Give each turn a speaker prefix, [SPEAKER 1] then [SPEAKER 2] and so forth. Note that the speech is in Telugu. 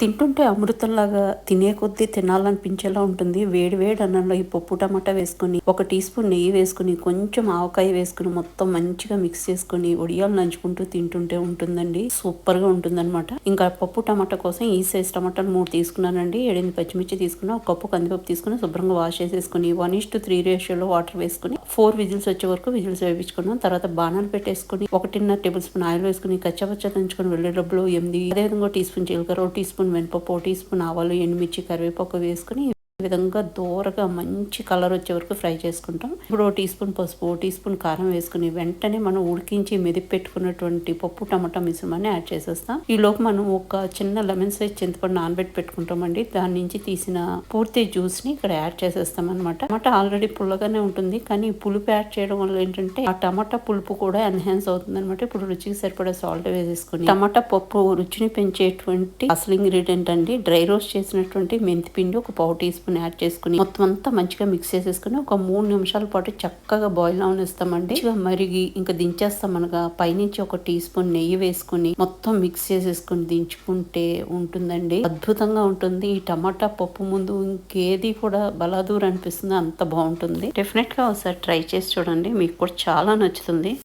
[SPEAKER 1] తింటుంటే అమృతంలాగా తినే కొద్దీ తినాలనిపించేలా ఉంటుంది. వేడి వేడి అన్నంలో ఈ పప్పు టమాటా వేసుకుని ఒక టీ స్పూన్ నెయ్యి వేసుకుని కొంచెం ఆవకాయ వేసుకుని మొత్తం మంచిగా మిక్స్ చేసుకుని ఒడియాలు నంచుకుంటూ తింటుంటే ఉంటుందండి. సూపర్గా ఉంటుంది అనమాట ఇంకా పప్పు టమాటా కోసం ఈ సైజ్ టమాటాలు మూడు తీసుకున్నానండి. ఏడెనిమిది పచ్చిమిర్చి తీసుకున్నా ఒక కప్పు కందిపప్పు తీసుకుని శుభ్రంగా వాష్ చేసేసుకుని వన్ ఇస్ టు త్రీ రేషియోలో వాటర్ వేసుకుని ఫోర్ విజిల్స్ వచ్చే వరకు విజిల్స్ వేయించుకున్నాం. తర్వాత బాణాలు పెట్టేసుకుని ఒకటిన్నర టేబుల్ స్పూన్ ఆయిల్ వేసుకుని కచ్చపచ్చ దంచుకుని వెల్లుల్లి డబ్బులు ఎనిమిది అదేవిధంగా టీ స్పూన్ జీలకర్ర టీ స్పూన్ మినపప్పు టీ స్పూన్ ఆవాలు ఎండుమిర్చి కరివేపాకు వేసుకుని విధంగా దూరగా మంచి కలర్ వచ్చే వరకు ఫ్రై చేసుకుంటాం. ఇప్పుడు ఓ టీ స్పూన్ పసుపు ఓ టీ స్పూన్ కారం వేసుకుని వెంటనే మనం ఉడికించి మెదిపి పెట్టుకున్నటువంటి పప్పు టమాటా మిశ్రమాన్ని యాడ్ చేసేస్తాం. ఈ లోపు మనం ఒక చిన్న లెమన్ సైజ్ చింతపండు నానబెట్టి పెట్టుకుంటామండి. దాని నుంచి తీసిన పూర్తి జ్యూస్ని ఇక్కడ యాడ్ చేసేస్తాం అనమాట టమాటా ఆల్రెడీ పుల్లగానే ఉంటుంది కానీ పులుపు యాడ్ చేయడం వల్ల ఏంటంటే ఆ టమాటా పులుపు కూడా ఎన్హాన్స్ అవుతుంది అనమాట ఇప్పుడు రుచికి సరిపడా సాల్ట్ వేసేసుకుని టమాటా పప్పు రుచిని పెంచేటువంటి అసలు ఇంగ్రీడియంట్ అండి. డ్రై రోస్ట్ చేసినటువంటి మెంతి పిండి ఒక పావు టీ స్పూన్ యాడ్ చేసుకుని మొత్తం అంతా మంచిగా మిక్స్ చేసేసుకుని ఒక మూడు నిమిషాల పాటు చక్కగా బాయిల్ అవనిస్తామండి. మంచిగా మరిగి ఇంకా దించేస్తాం అనగా పైనుంచి ఒక టీ స్పూన్ నెయ్యి వేసుకుని మొత్తం మిక్స్ చేసేసుకుని దించుకుంటే ఉంటుందండి. అద్భుతంగా ఉంటుంది. ఈ టమాటా పప్పు ముందు ఇంకేది కూడా బలాదూర్ అనిపిస్తుంది అంత బాగుంటుంది. డెఫినెట్గా ఒకసారి ట్రై చేసి చూడండి. మీకు కూడా చాలా నచ్చుతుంది.